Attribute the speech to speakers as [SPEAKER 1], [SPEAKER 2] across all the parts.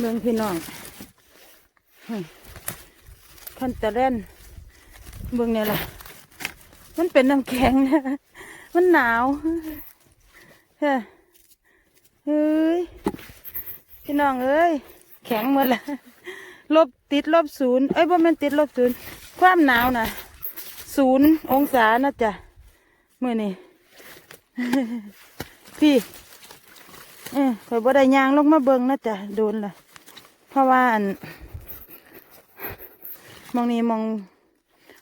[SPEAKER 1] เมืองพี่น้องเฮ้ยคันตะเล่นเมืองเนี่ยล่ะ มันเป็นน้ำแข็งนะมันหนาวเฮ้ยพี่น้องเอ้ยแข็งหมดละลบติดลบศูนย์เอ้ยบ่แม่นติดลบศูนย์ความหนาวนะศูนย์องศานะจ๊ะมื่อนี้พี่เออข่อยบ่ได้ยางลงมาเบิ่งนะจ๊ะโดนละ ราะว่าอันมองนี้มอง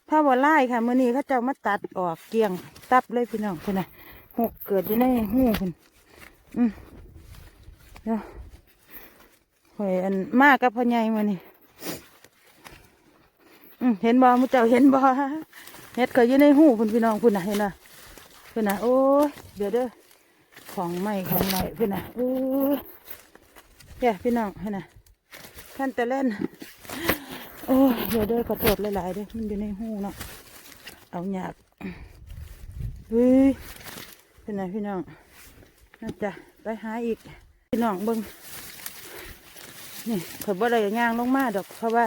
[SPEAKER 1] ผ้าบ่ไล่ค่ะมื่อนี้เขาเจ้ามาตัดออกเกลียงตับเลยพี่น้องคุณนะหกเกิดอยู่ในหูคุณอืมเดี๋ยวข่อยอันมากกับพ่อใหญ่มื่อนี้อืมเห็นบ่มุเจ้าเห็นบ่เห็ดก็อยู่ในหูคุณพี่น้องคุณนะเห็นนะคุณนะโอ้ยเดี๋ยวเด้อของใหม่ของใหม่เพื่นะโอ้ยแย่พี่น้องเพื่อนนะ ท่นแต่เล่น โอ้ยเดี๋ยวเด้อขอโทษหลายๆเด้อมันอยู่ในหูเนาะเอาหยากเฮ้ยเพื่อนนะพี่น้องน่าจะไปหาอีกพี่น้องเบิ้งนี่ข่อยบ่ได้ย่างลงมาดอก เพราะว่า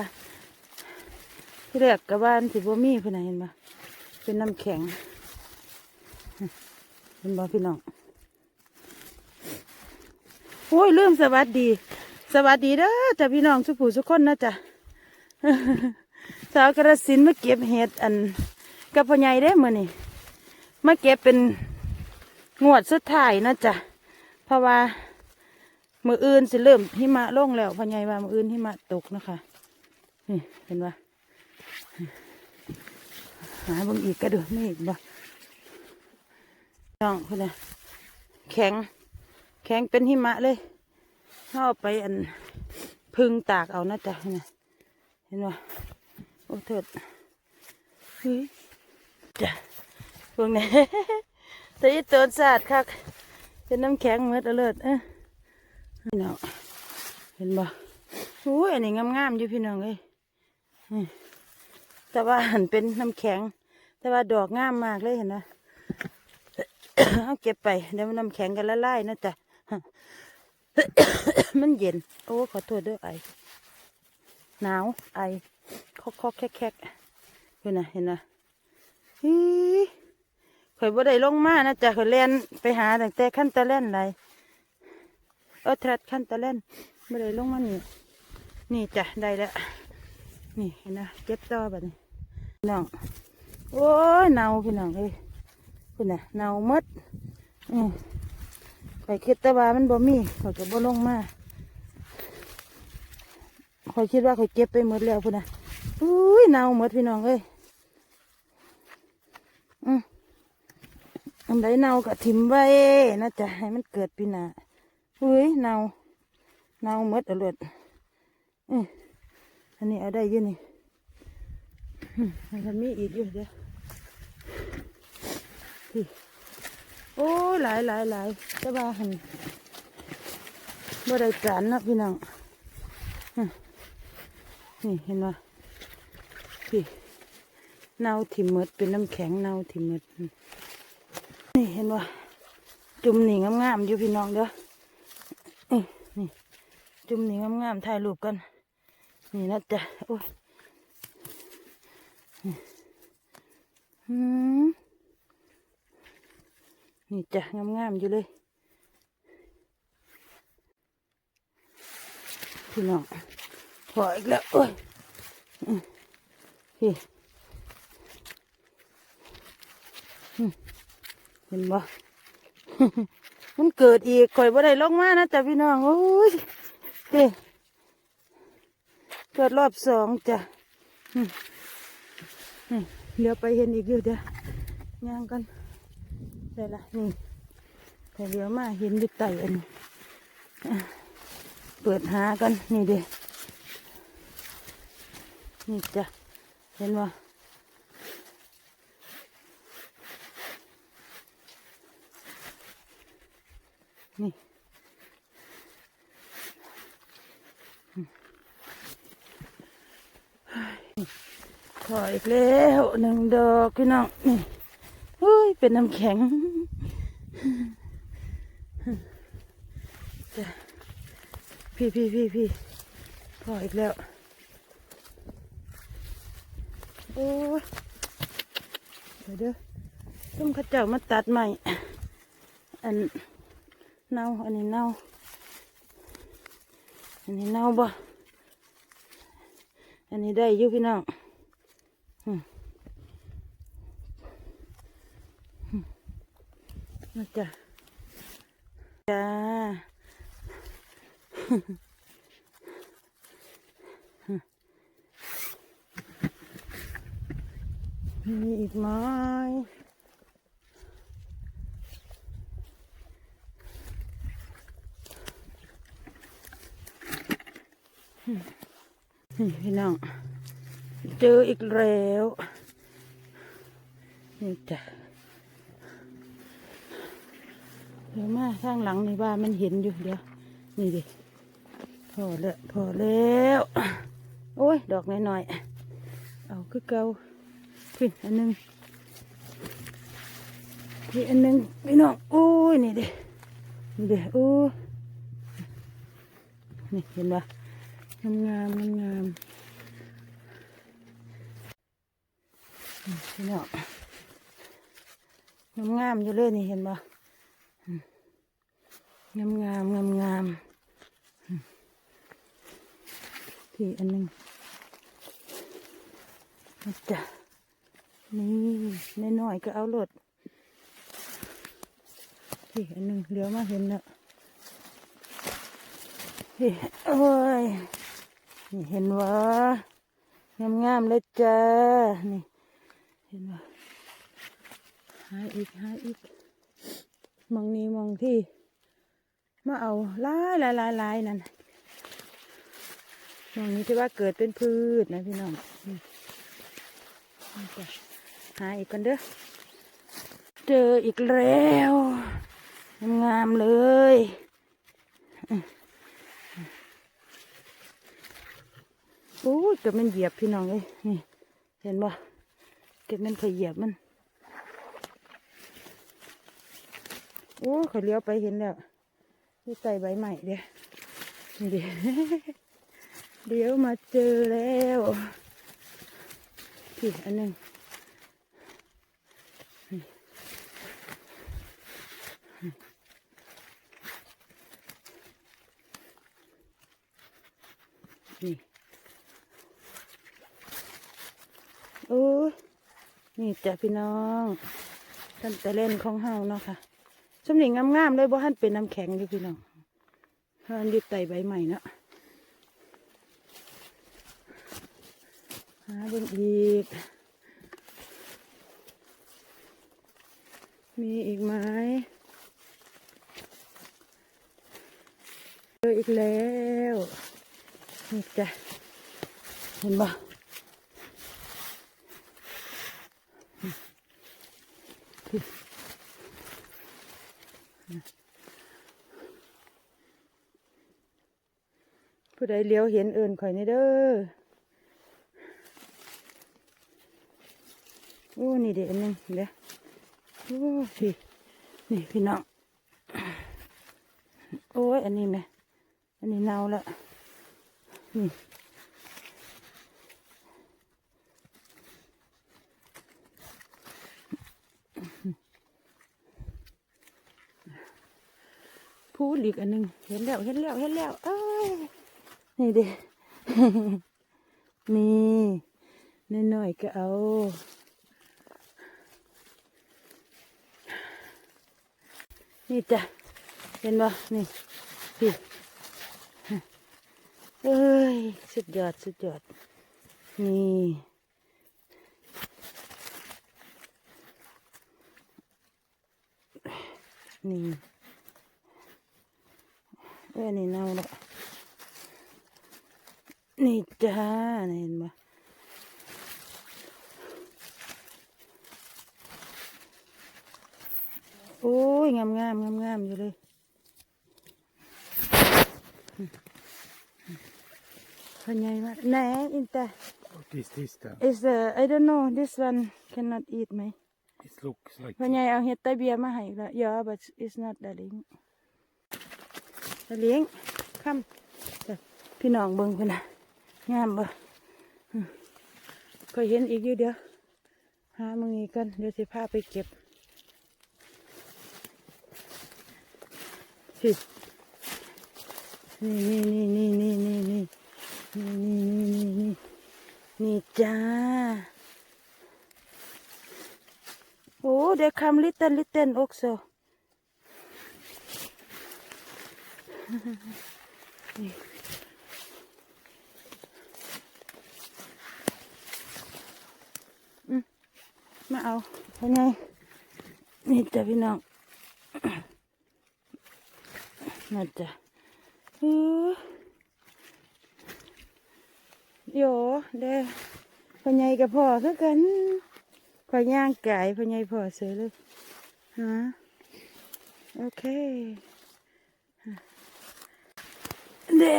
[SPEAKER 1] ที่แรกกับบ้านสิบ่มีเพื่นนะเห็นปะเป็นน้ำแข็งเห็นบ่พี่น้องโอ้ยลืมสวัสดี สวัสดีเด้อจ้ะพี่น้องสุผู้สุกคนนะจ๊ะสาวกระสินมาเก็บเห็ดอันกับพ่อใหญ่ได้อมื่อนี่มาเก็บเป็นงวดสุดท้ายนะจ๊ะเพราะว่ามืออื่นสิเริ่มหิมะลงแล้วพ่อใหญ่ว่ามืออื่นหิมะตกนะคะนี่เห็นปะหาบางอีกกระโดดไม่เห็นปะน้องคนน่ะแข็งแข็งเป็นหิมะเลย เข้าเอาไปอันพึ่งตากเอานะจ๊ะเห็นไหมเห็นไหมโอ้เถิดเฮ้ยจ้ะพวกนี้แต่ยี่ตัวสาดคักเป็นน้ำแข็งเหมือนเลิศเอ้ยพี่น้องเห็นบ่โอ้ยอันนี้งามๆอยู่พี่น้องเอ้ยแต่ว่าหันเป็นน้ำแข็ง แต่ว่าดอกงามมากเลยเห็นไหมเอาเก็บไปเดี๋ยวมันน้ำแข็งกันละลายนะจ๊ะ มันเย็น โอ้ ขอโทษด้วยไอ หนาว ไอคอกคอกแคกแคกเห็นนะเห็นนะฮีข่อยบ่ได้ลงมานะจ๊ะข่อยเล่นไปหาตั้งแต่ขั้นตะเล่นไรเออทรัดขั้นตะเล่นบ่ได้ลงมานี่นี่จ้ะได้แล้ว นี่เห็นนะเก็บต่อแบบนี้พี่น้องโอ้ยเน่าพี่น้องเอ้ยคุณน่ะเน่าหมดอืม ข่อยคิดแต่ว่ามันบ่มีข่อยก็บ่ลงมาข่อยคิดว่าข่อยเก็บไปหมดแล้วพุ่นนะอุ้ยเน่าหมดพี่น้องเอ้ยอืมอันใดเน่าก็ถิ่มไว้นะจ๊ะให้มันเกิดปีหน้าอุ้ยเน่าเน่าหมดอาเลือดอืมอันนี้เอาได้ยืนนี่อืมมันมีอีกอยู่เด้อ โอ้ยหลายหลายหลายแต่ว่าหันบ่ได้การนะพี่น้องนี่เห็นไหมพี่เน่าถิ่มหมดเป็นน้ำแข็งเน่าถิ่มหมดนี่เห็นว่าจุ่มหนีงามๆอยู่พี่น้องเด้อนี่นี่จุ่มหนีงามๆถ่ายรูปกัน นี่นะจ๊ะโอ้ยอืม นี่จ้ะงามๆอยู่เลย พี่น้องพออีกแล้วโอ้ยพี่เห็นบ่มันเกิดอีกข่อยบ่ได้ลงมานะจ้ะพี่น้องโอ้ยเฮ้เกิดรอบสองจ้ะเดี๋ยวไปเห็นอีกอยู่เดี๋ยวย่างกัน ได้ละนี่แต่เดี๋ยวมาเห็นอยู่ใต้อันนี้เปิดหากันนี่เด้นี่จ้ะเห็นว่านี่ถอยแล้วหนึ่งดอกพี่น้องนี่ เป็นน้ำแข็งพี่พี่พี่พี่พออีกแล้ว โอ้ยเดี๋ยวเด้อต้มขาวเจ้ามาตัดใหม่ อันเน่าอันนี้เน่าอันนี้เน่าบ่ อันนี้ได้อยู่พี่น้องอืมอืม จ้ะจ้ามีอีกไหมนี่พี่น้อง เจออีกแล้ว นี่จ้ะเดี๋ยวมาข้างหลังนี่บ้านมันเห็นอยู่เดี๋ยว นี่ดิพอแล้วพอแล้วโอ้ย ดอกน้อยๆเอาคือเกาขึ้นอันหนึงนี่อันหนึงพี่น้องโอ้ยนี่ดินี่ดิโอ้ยนี่เห็นปะงามงามงามงามนี่พี่น้องงามงามอยู่เลยนี่เห็นปะ งามงามงามงามที่อันหนึงนี่จ้ะนี่น้อยๆก็เอาโหลดที่อันหนึงเหลือมาเห็นแล้วที่โอ้ยนี่เห็นวะงามงามเลยจ้านี่เห็นวะหาอีกหาอีกมองนี้มองที่ มาเอาลายลายลายลายนั่นมองนี้ที่ว่าเกิดเป็นพืชนะพี่น้องหาอีกกันเด้อ เจออีกแล้ว งามเลยโอ้ยเก็บมันเหยียบพี่น้องเลยนี่เห็นบ่เก็บมันเคยเหยียบมัน โอ้เขาเลี้ยวไปเห็นแล้ว ที่ใส่ใบใหม่เดี๋ยวนี่ดิเดี๋ยวมาเจอแล้วพี่อันหนึ่งนี่ โอ้ นี่จ้ะพี่น้องท่านแต่เล่นของเฮาเนาะค่ะ สมนิงงามๆเลยบ่ท่านเป็นน้ำแข็งอยู่พี่น้องท่านยึดไตใบใหม่เนาะหาเบิ่งอีก มีอีกไหมเจออีกแล้วนี่จ้ะเห็นบ่ ผู้ใดเลี้ยวเห็นเอินข่อยนี่เด้อโอ้นี่เด็กนหนึงเดี๋ยวโอ้พี่นี่พี่น้องโอ้ยอันนี้ไหมอันนี้เน่าล้วนี่ พูดอีกอันหนึงเห็นแล้วเห็นแล้วเห็นแล้วเอ้ยนี่เด็นี่น้อยๆก็เอานี่จ้ะเห็นบ่นี่พี่เอ้ยสุดยอดสุดยอดนี่นี่ เอ้ยนี่เน่าแล้วนี่จ้านี่เห็นบ่โอ้ย งามงามงามงามๆอยู่เลยพันใหญ่มากไหนอินตา
[SPEAKER 2] What is this then?
[SPEAKER 1] is the I don't know this one cannot eat ไหม
[SPEAKER 2] It looks like
[SPEAKER 1] พันใหญ่เอาเห็ดไตเบียมาให้ละ yeah but it's not the ling the ling come พี่น้องเบิ่งพุ่นนะงามบ่ก็เห็นอีกอยู่เดียวหามึงอีกกันเดี๋ยวสิพาไปเก็บสินี่นี่นี่นี่นี่นี่นี่นี่นี่นี่นี่นี่จ้าโอ้เด็กคำลิตเติ้ลลิตเติ้ลอกโซ มาเอาไปไงนี่จ้ะพี่น้องน่าจะเออโยเด้พ่อใหญ่กับพ่อคือกันข่อยย่างไก่พ่อใหญ่พ่อเสือเลยฮะโอเค เด้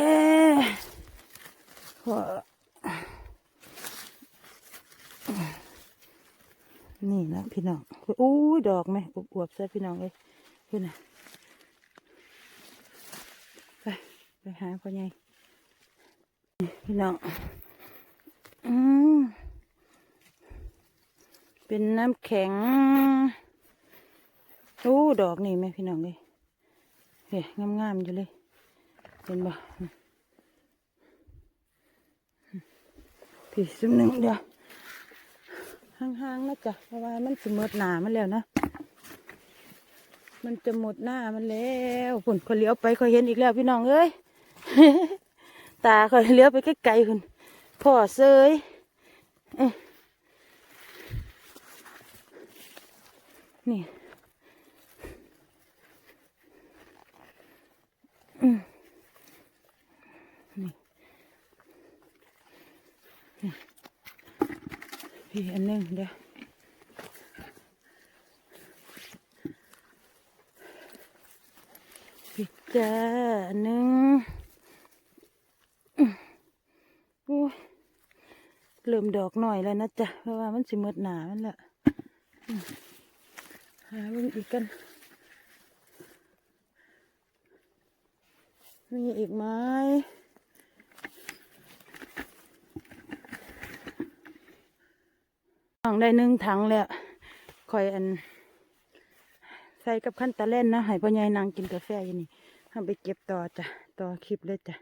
[SPEAKER 1] นี่นะพี่น้องอู้ยดอกไหมอวบๆซะพี่น้องเลยพี่น่ะไปไปหาพ่อใหญ่พี่น้องอืมเป็นน้ำแข็งอู้ดอกนี่ไหมพี่น้องเลยเฮ้ยงามๆอยู่เลย เห็นบ่พี่สุดหนึ่งเดียวห่างๆนะจ๊ะเพราะว่ามันจะหมดหนามันแล้วนะ มันจะหมดหน้ามันแล้วผุนคนเลี้ยวไปเขาเห็นอีกแล้วพี่น้องเอ้ยตาเขาเลี้ยวไปไกลๆคุณพ่อเซยนี่อืมนี่นี่ พี่อันนึงเดี๋ยวพี่จ้าอันหนึงอื้อโอ้ยเริ่มดอกหน่อยแล้วนะจ๊ะ เพราะว่ามันสิหมดหนามันละหาเบิ่งอีกกันมีอีกไหม ถังได้หนึ่งถังแล้วคอยอัน ใส่กับขั้นตะเล่นนะให้พ่อใหญ่นางกินกาแฟอยู่นี่ทำไปเก็บต่อจ้ะ ต่อคลิปเลยจ้ะ